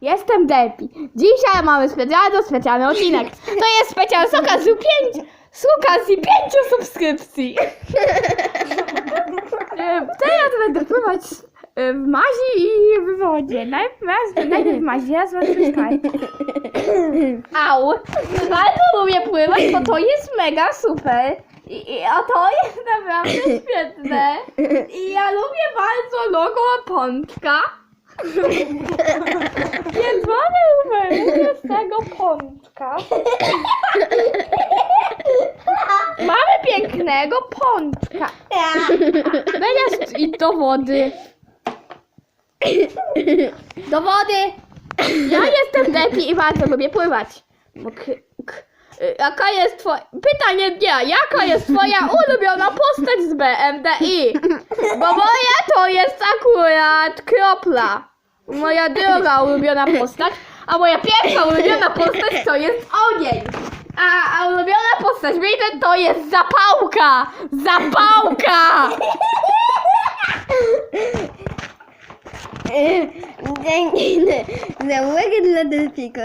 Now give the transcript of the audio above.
Jestem Depi. Dzisiaj mamy specjalny, specjalny odcinek. To jest specjal z okazji pięć, z okazji pięciu subskrypcji. E, Teraz będę pływać e, w mazi i w wodzie. Najpierw, najpierw w mazi, ja was przeszkadzam. Au! Bardzo lubię pływać, bo to jest mega super. I, i, a to jest naprawdę świetne. I ja lubię bardzo logo pączka. Więc mamy numery z tego pączka. Mamy pięknego pączka. Będziesz iść do wody. Do wody. Ja jestem Depi i bardzo lubię pływać. Jaka jest twoja... Pytanie nie, jaka jest twoja ulubiona postać z BMDI? Bo moja to jest akurat kropla. Moja druga ulubiona postać, a moja pierwsza ulubiona postać to jest ogień. A, a ulubiona postać Maiden to jest zapałka! Zapałka! Dzięki za uwagę dla Delfiko.